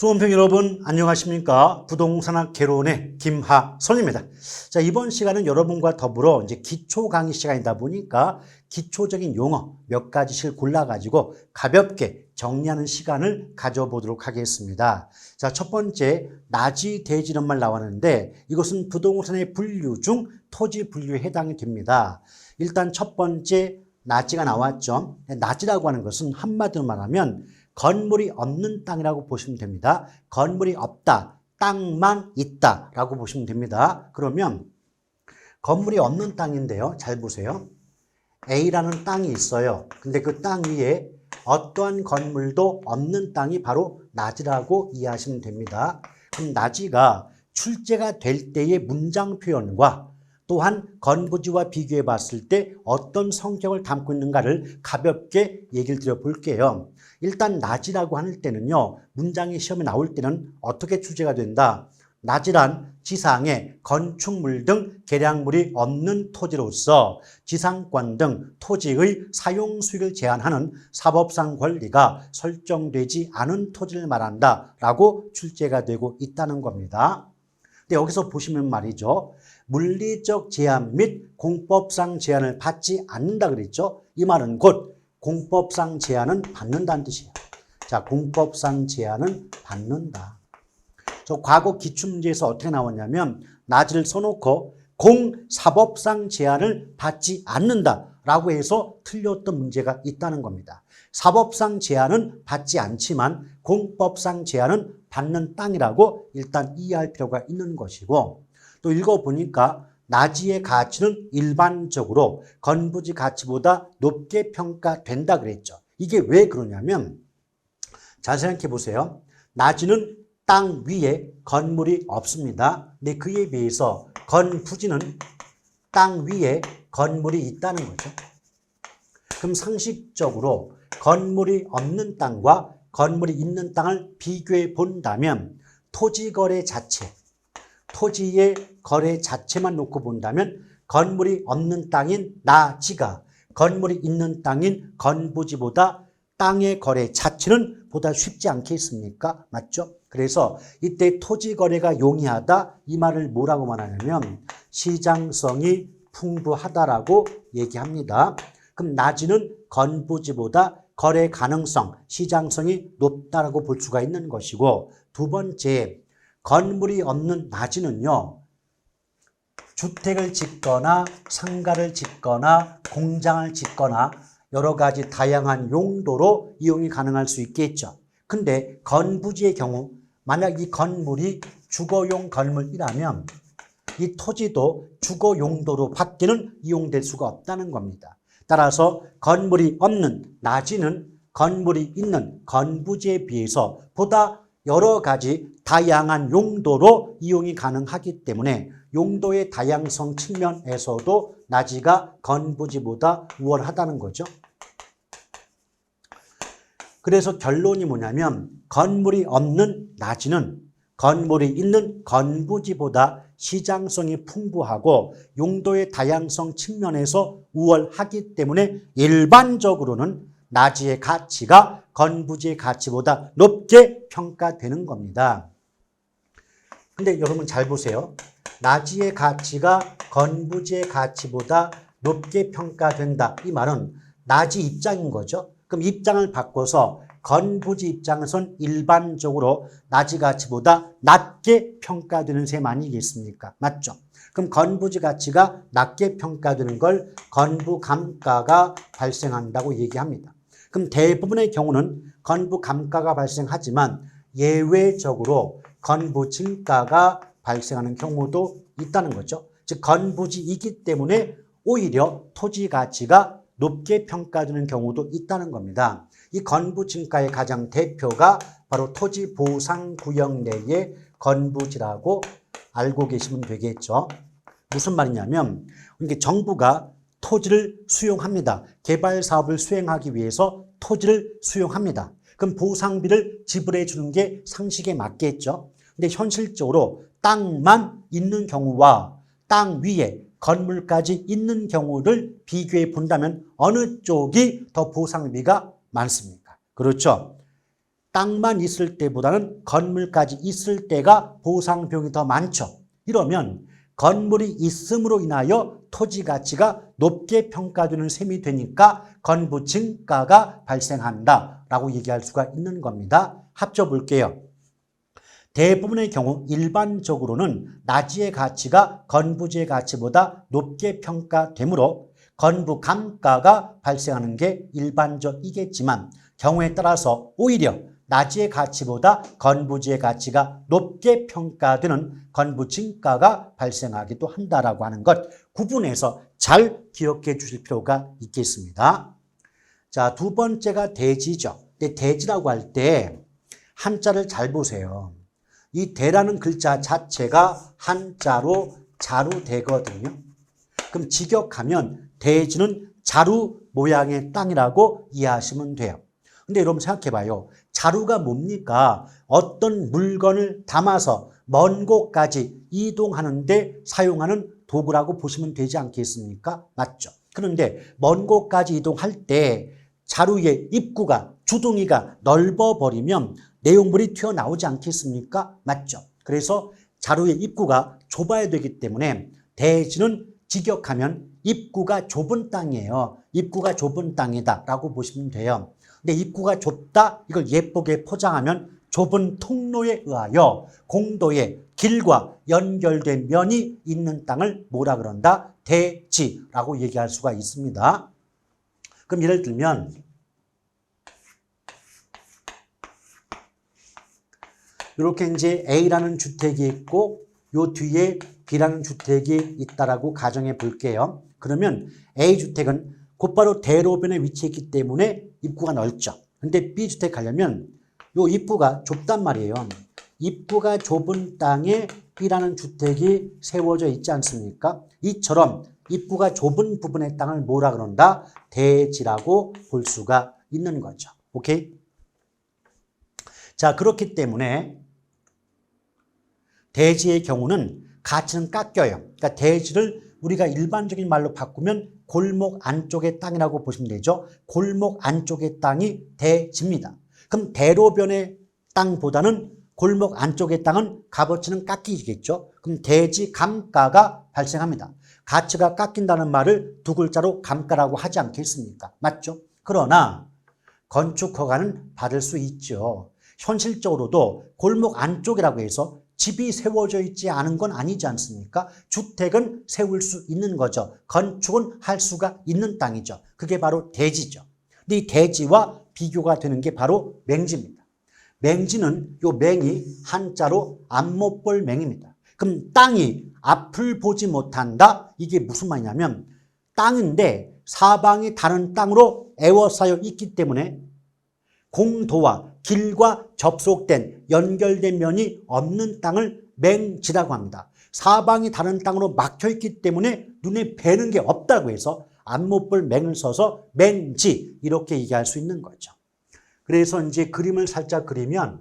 수험생 여러분 안녕하십니까 부동산학 개론의 김하선입니다. 자 이번 시간은 여러분과 더불어 이제 기초 강의 시간이다 보니까 기초적인 용어 몇 가지씩 골라가지고 가볍게 정리하는 시간을 가져보도록 하겠습니다. 자 첫 번째 나지 대지 이런 말 나왔는데 이것은 부동산의 분류 중 토지 분류에 해당이 됩니다. 일단 첫 번째 나지가 나왔죠. 나지라고 하는 것은 한마디로 말하면 건물이 없는 땅이라고 보시면 됩니다. 건물이 없다. 땅만 있다 라고 보시면 됩니다. 그러면 건물이 없는 땅인데요. 잘 보세요. A라는 땅이 있어요. 근데 그 땅 위에 어떠한 건물도 없는 땅이 바로 나지라고 이해하시면 됩니다. 그럼 나지가 출제가 될 때의 문장 표현과 또한 건부지와 비교해 봤을 때 어떤 성격을 담고 있는가를 가볍게 얘기를 드려 볼게요. 일단 낮이라고 할 때는요. 문장이 시험에 나올 때는 어떻게 출제가 된다. 낮이란 지상에 건축물 등 계량물이 없는 토지로서 지상권 등 토지의 사용 수익을 제한하는 사법상 권리가 설정되지 않은 토지를 말한다 라고 출제가 되고 있다는 겁니다. 근데 여기서 보시면 말이죠. 물리적 제한 및 공법상 제한을 받지 않는다 그랬죠. 이 말은 곧 공법상 제한은 받는다는 뜻이에요. 자, 공법상 제한은 받는다. 저 과거 기출문제에서 어떻게 나왔냐면 나지를 써놓고 공사법상 제한을 받지 않는다라고 해서 틀렸던 문제가 있다는 겁니다. 사법상 제한은 받지 않지만 공법상 제한은 받는 땅이라고 일단 이해할 필요가 있는 것이고 또 읽어보니까 나지의 가치는 일반적으로 건부지 가치보다 높게 평가된다 그랬죠. 이게 왜 그러냐면 잘 생각해 보세요. 나지는 땅 위에 건물이 없습니다. 근데 그에 비해서 건부지는 땅 위에 건물이 있다는 거죠. 그럼 상식적으로 건물이 없는 땅과 건물이 있는 땅을 비교해 본다면 토지 거래 자체, 토지의 거래 자체만 놓고 본다면 건물이 없는 땅인 나지가 건물이 있는 땅인 건부지보다 땅의 거래 자체는 보다 쉽지 않겠습니까? 맞죠? 그래서 이때 토지 거래가 용이하다 이 말을 뭐라고 말하냐면 시장성이 풍부하다라고 얘기합니다. 그럼 나지는 건부지보다 거래 가능성, 시장성이 높다라고 볼 수가 있는 것이고 두 번째 건물이 없는 나지는요. 주택을 짓거나 상가를 짓거나 공장을 짓거나 여러 가지 다양한 용도로 이용이 가능할 수 있겠죠. 근데 건부지의 경우 만약 이 건물이 주거용 건물이라면 이 토지도 주거 용도로 밖에는 이용될 수가 없다는 겁니다. 따라서 건물이 없는 나지는 건물이 있는 건부지에 비해서 보다 여러 가지 다양한 용도로 이용이 가능하기 때문에 용도의 다양성 측면에서도 나지가 건부지보다 우월하다는 거죠. 그래서 결론이 뭐냐면 건물이 없는 나지는 건물이 있는 건부지보다 시장성이 풍부하고 용도의 다양성 측면에서 우월하기 때문에 일반적으로는 나지의 가치가 건부지의 가치보다 높게 평가되는 겁니다. 근데 여러분 잘 보세요. 나지의 가치가 건부지의 가치보다 높게 평가된다. 이 말은 나지 입장인 거죠. 그럼 입장을 바꿔서 건부지 입장에선 일반적으로 나지 가치보다 낮게 평가되는 셈 아니겠습니까? 맞죠? 그럼 건부지 가치가 낮게 평가되는 걸 건부 감가가 발생한다고 얘기합니다. 그럼 대부분의 경우는 건부 감가가 발생하지만 예외적으로 건부 증가가 발생하는 경우도 있다는 거죠. 즉 건부지이기 때문에 오히려 토지 가치가 높게 평가되는 경우도 있다는 겁니다. 이 건부 증가의 가장 대표가 바로 토지 보상 구역 내의 건부지라고 알고 계시면 되겠죠. 무슨 말이냐면 이게 정부가 토지를 수용합니다. 개발 사업을 수행하기 위해서 토지를 수용합니다. 그럼 보상비를 지불해 주는 게 상식에 맞겠죠. 근데 현실적으로 땅만 있는 경우와 땅 위에 건물까지 있는 경우를 비교해 본다면 어느 쪽이 더 보상비가 많습니까? 그렇죠. 땅만 있을 때보다는 건물까지 있을 때가 보상 비용이 더 많죠. 이러면 건물이 있음으로 인하여 토지 가치가 높게 평가되는 셈이 되니까 건부 증가가 발생한다 라고 얘기할 수가 있는 겁니다. 합쳐 볼게요. 대부분의 경우 일반적으로는 나지의 가치가 건부지의 가치보다 높게 평가되므로 건부 감가가 발생하는 게 일반적이겠지만 경우에 따라서 오히려 나지의 가치보다 건부지의 가치가 높게 평가되는 건부 증가가 발생하기도 한다라고 하는 것 구분해서 잘 기억해 주실 필요가 있겠습니다. 자, 두 번째가 대지죠. 근데 대지라고 할 때 한자를 잘 보세요. 이 대라는 글자 자체가 한자로 자루대거든요. 그럼 직역하면 대지는 자루 모양의 땅이라고 이해하시면 돼요. 근데 여러분 생각해 봐요. 자루가 뭡니까? 어떤 물건을 담아서 먼 곳까지 이동하는데 사용하는 도구라고 보시면 되지 않겠습니까? 맞죠? 그런데 먼 곳까지 이동할 때 자루의 입구가 주둥이가 넓어버리면 내용물이 튀어나오지 않겠습니까? 맞죠? 그래서 자루의 입구가 좁아야 되기 때문에 대지는 직역하면 입구가 좁은 땅이에요. 입구가 좁은 땅이다 라고 보시면 돼요. 근데 입구가 좁다 이걸 예쁘게 포장하면 좁은 통로에 의하여 공도의 길과 연결된 면이 있는 땅을 뭐라 그런다? 대지라고 얘기할 수가 있습니다. 그럼 예를 들면 이렇게 이제 A라는 주택이 있고 요 뒤에 B라는 주택이 있다라고 가정해 볼게요. 그러면 A 주택은 곧바로 대로변에 위치해 있기 때문에 입구가 넓죠. 근데 B 주택 가려면 요 입구가 좁단 말이에요. 입구가 좁은 땅에 B라는 주택이 세워져 있지 않습니까? 이처럼 입구가 좁은 부분의 땅을 뭐라 그런다? 대지라고 볼 수가 있는 거죠. 오케이? 자, 그렇기 때문에 대지의 경우는 가치는 깎여요. 그러니까 대지를 우리가 일반적인 말로 바꾸면 골목 안쪽의 땅이라고 보시면 되죠. 골목 안쪽의 땅이 대지입니다. 그럼 대로변의 땅보다는 골목 안쪽의 땅은 값어치는 깎이겠죠. 그럼 대지 감가가 발생합니다. 가치가 깎인다는 말을 두 글자로 감가라고 하지 않겠습니까? 맞죠? 그러나 건축 허가는 받을 수 있죠. 현실적으로도 골목 안쪽이라고 해서 집이 세워져 있지 않은 건 아니지 않습니까? 주택은 세울 수 있는 거죠. 건축은 할 수가 있는 땅이죠. 그게 바로 대지죠. 근데 이 대지와 비교가 되는 게 바로 맹지입니다. 맹지는 요 맹이 한자로 앞못볼 맹입니다. 그럼 땅이 앞을 보지 못한다? 이게 무슨 말이냐면 땅인데 사방이 다른 땅으로 에워싸여 있기 때문에 공도와 길과 접속된 연결된 면이 없는 땅을 맹지라고 합니다. 사방이 다른 땅으로 막혀 있기 때문에 눈에 뵈는 게 없다고 해서 안못볼 맹을 써서 맹지 이렇게 얘기할 수 있는 거죠. 그래서 이제 그림을 살짝 그리면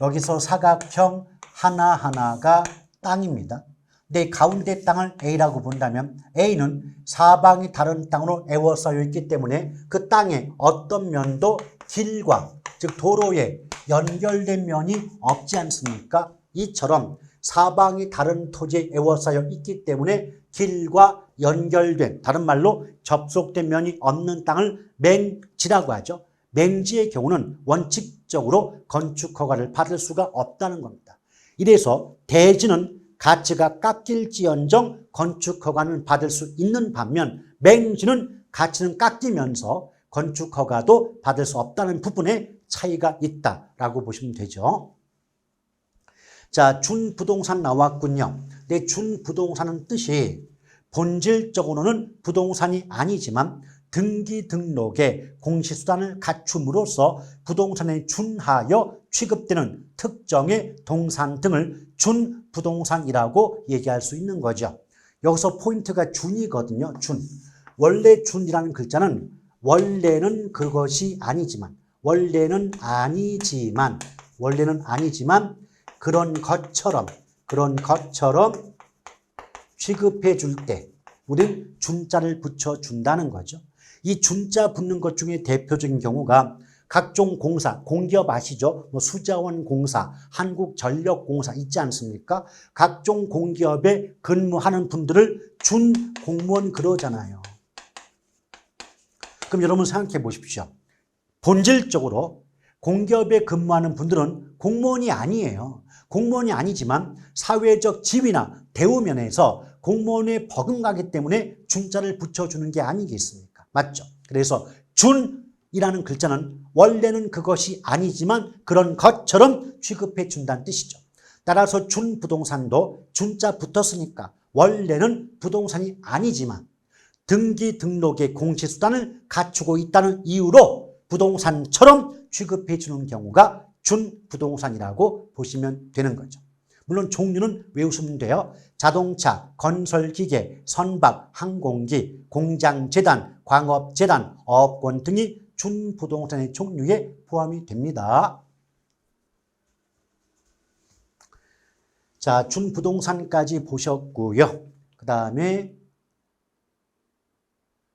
여기서 사각형 하나하나가 땅입니다. 내 가운데 땅을 A라고 본다면 A는 사방이 다른 땅으로 에워싸여 있기 때문에 그 땅에 어떤 면도 길과 즉 도로에 연결된 면이 없지 않습니까? 이처럼 사방이 다른 토지에 에워싸여 있기 때문에 길과 연결된 다른 말로 접속된 면이 없는 땅을 맹지라고 하죠. 맹지의 경우는 원칙적으로 건축 허가를 받을 수가 없다는 겁니다. 이래서 대지는 가치가 깎일지언정 건축 허가는 받을 수 있는 반면 맹지는 가치는 깎이면서 건축 허가도 받을 수 없다는 부분에 차이가 있다라고 보시면 되죠. 자, 준부동산 나왔군요. 근데 준부동산은 뜻이 본질적으로는 부동산이 아니지만 등기 등록에 공시수단을 갖춤으로써 부동산에 준하여 취급되는 특정의 동산 등을 준 부동산이라고 얘기할 수 있는 거죠. 여기서 포인트가 준이거든요. 준. 원래 준이라는 글자는 원래는 그것이 아니지만 원래는 아니지만 원래는 아니지만 그런 것처럼 그런 것처럼 취급해 줄 때 우린 준자를 붙여 준다는 거죠. 이 준자 붙는 것 중에 대표적인 경우가 각종 공사, 공기업 아시죠? 뭐 수자원 공사, 한국전력공사 있지 않습니까? 각종 공기업에 근무하는 분들을 준 공무원 그러잖아요. 그럼 여러분 생각해 보십시오. 본질적으로 공기업에 근무하는 분들은 공무원이 아니에요. 공무원이 아니지만 사회적 지위나 대우 면에서 공무원에 버금가기 때문에 준자를 붙여주는 게 아니겠습니까? 맞죠? 그래서 준 이라는 글자는 원래는 그것이 아니지만 그런 것처럼 취급해 준다는 뜻이죠. 따라서 준 부동산도 준자 붙었으니까 원래는 부동산이 아니지만 등기 등록의 공시수단을 갖추고 있다는 이유로 부동산처럼 취급해 주는 경우가 준 부동산이라고 보시면 되는 거죠. 물론 종류는 외우시면 돼요. 자동차, 건설기계, 선박, 항공기, 공장재단, 광업재단, 업권 등이 준부동산의 종류에 포함이 됩니다. 자, 준부동산까지 보셨고요. 그 다음에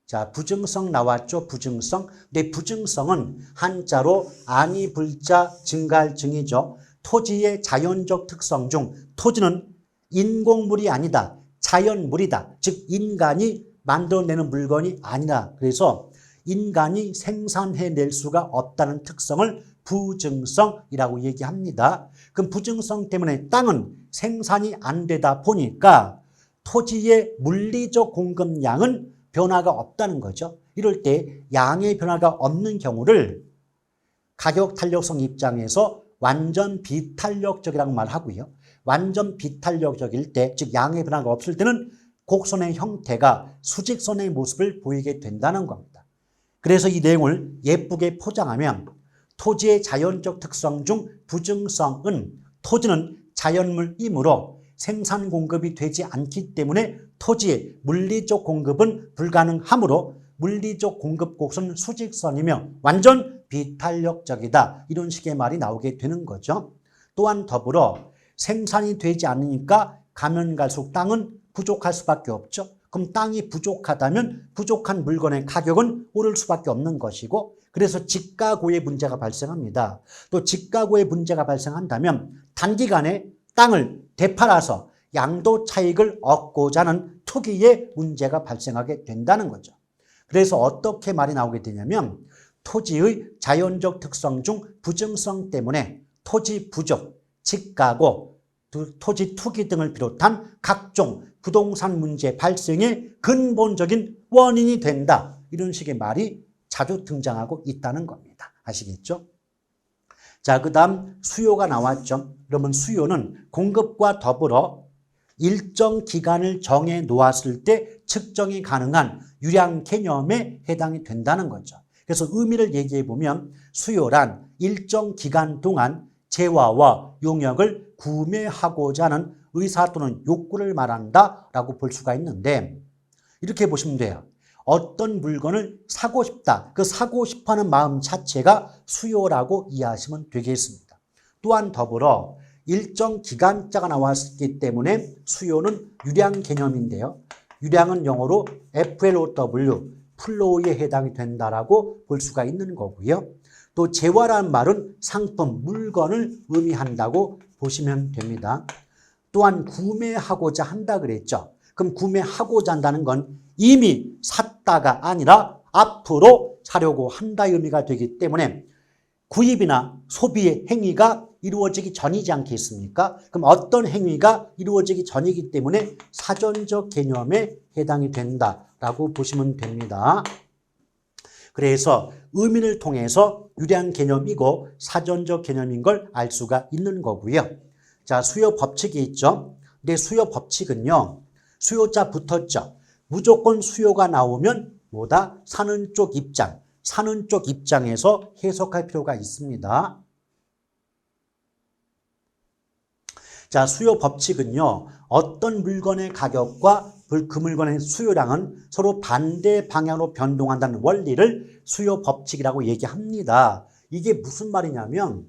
자, 부증성 나왔죠? 부증성. 근데 부증성은 한자로 아니 불자 증갈 증이죠. 토지의 자연적 특성 중 토지는 인공물이 아니다. 자연물이다. 즉 인간이 만들어내는 물건이 아니다. 그래서 인간이 생산해낼 수가 없다는 특성을 부증성이라고 얘기합니다. 그럼 부증성 때문에 땅은 생산이 안 되다 보니까 토지의 물리적 공급량은 변화가 없다는 거죠. 이럴 때 양의 변화가 없는 경우를 가격 탄력성 입장에서 완전 비탄력적이라고 말하고요. 완전 비탄력적일 때, 즉 양의 변화가 없을 때는 곡선의 형태가 수직선의 모습을 보이게 된다는 겁니다. 그래서 이 내용을 예쁘게 포장하면 토지의 자연적 특성 중 부증성은 토지는 자연물이므로 생산 공급이 되지 않기 때문에 토지의 물리적 공급은 불가능하므로 물리적 공급 곡선 수직선이며 완전 비탄력적이다. 이런 식의 말이 나오게 되는 거죠. 또한 더불어 생산이 되지 않으니까 가면 갈수록 땅은 부족할 수밖에 없죠. 그럼 땅이 부족하다면 부족한 물건의 가격은 오를 수밖에 없는 것이고 그래서 집가고의 문제가 발생합니다. 또 집가고의 문제가 발생한다면 단기간에 땅을 되팔아서 양도 차익을 얻고자 하는 투기의 문제가 발생하게 된다는 거죠. 그래서 어떻게 말이 나오게 되냐면 토지의 자연적 특성 중 부정성 때문에 토지 부족, 집가고, 토지 투기 등을 비롯한 각종 부동산 문제 발생의 근본적인 원인이 된다. 이런 식의 말이 자주 등장하고 있다는 겁니다. 아시겠죠? 자, 그 다음 수요가 나왔죠. 그러면 수요는 공급과 더불어 일정 기간을 정해 놓았을 때 측정이 가능한 유량 개념에 해당이 된다는 거죠. 그래서 의미를 얘기해 보면 수요란 일정 기간 동안 재화와 용역을 구매하고자 하는 의사 또는 욕구를 말한다라고 볼 수가 있는데 이렇게 보시면 돼요. 어떤 물건을 사고 싶다. 그 사고 싶어 하는 마음 자체가 수요라고 이해하시면 되겠습니다. 또한 더불어 일정 기간자가 나왔기 때문에 수요는 유량 개념인데요. 유량은 영어로 FLOW, 플로우에 해당이 된다라고 볼 수가 있는 거고요. 또 재화라는 말은 상품, 물건을 의미한다고 보시면 됩니다. 또한 구매하고자 한다 그랬죠. 그럼 구매하고자 한다는 건 이미 샀다가 아니라 앞으로 사려고 한다의 의미가 되기 때문에 구입이나 소비의 행위가 이루어지기 전이지 않겠습니까? 그럼 어떤 행위가 이루어지기 전이기 때문에 사전적 개념에 해당이 된다라고 보시면 됩니다. 그래서 의미를 통해서 유량 개념이고 사전적 개념인 걸 알 수가 있는 거고요. 자, 수요 법칙이 있죠. 근데 수요 법칙은요. 수요자 붙었죠. 무조건 수요가 나오면 뭐다? 사는 쪽 입장, 사는 쪽 입장에서 해석할 필요가 있습니다. 자, 수요 법칙은요, 어떤 물건의 가격과 그 물건의 수요량은 서로 반대 방향으로 변동한다는 원리를 수요 법칙이라고 얘기합니다. 이게 무슨 말이냐면,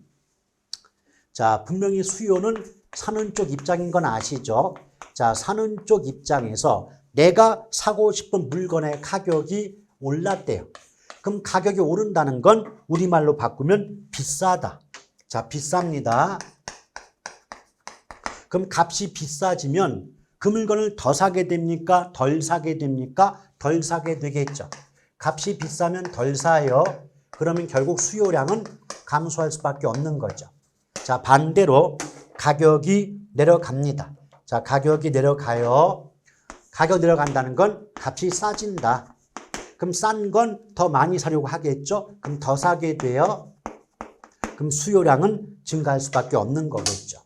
자, 분명히 수요는 사는 쪽 입장인 건 아시죠? 자, 사는 쪽 입장에서 내가 사고 싶은 물건의 가격이 올랐대요. 그럼 가격이 오른다는 건 우리말로 바꾸면 비싸다. 자, 비쌉니다. 그럼 값이 비싸지면 그 물건을 더 사게 됩니까? 덜 사게 됩니까? 덜 사게 되겠죠. 값이 비싸면 덜 사요. 그러면 결국 수요량은 감소할 수밖에 없는 거죠. 자, 반대로 가격이 내려갑니다. 자, 가격이 내려가요. 가격 내려간다는 건 값이 싸진다. 그럼 싼 건 더 많이 사려고 하겠죠? 그럼 더 사게 돼요. 그럼 수요량은 증가할 수밖에 없는 거겠죠.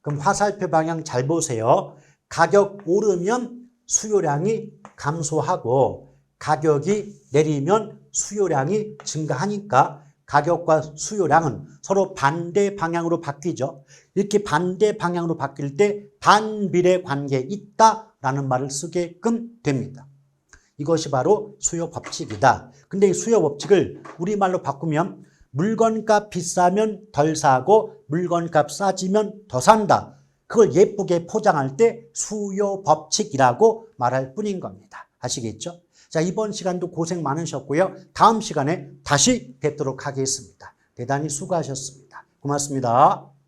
그럼 화살표 방향 잘 보세요. 가격 오르면 수요량이 감소하고 가격이 내리면 수요량이 증가하니까 가격과 수요량은 서로 반대 방향으로 바뀌죠. 이렇게 반대 방향으로 바뀔 때 반비례 관계에 있다라는 말을 쓰게끔 됩니다. 이것이 바로 수요 법칙이다. 근데 이 수요 법칙을 우리말로 바꾸면 물건값 비싸면 덜 사고 물건값 싸지면 더 산다. 그걸 예쁘게 포장할 때 수요 법칙이라고 말할 뿐인 겁니다. 아시겠죠? 자, 이번 시간도 고생 많으셨고요. 다음 시간에 다시 뵙도록 하겠습니다. 대단히 수고하셨습니다. 고맙습니다.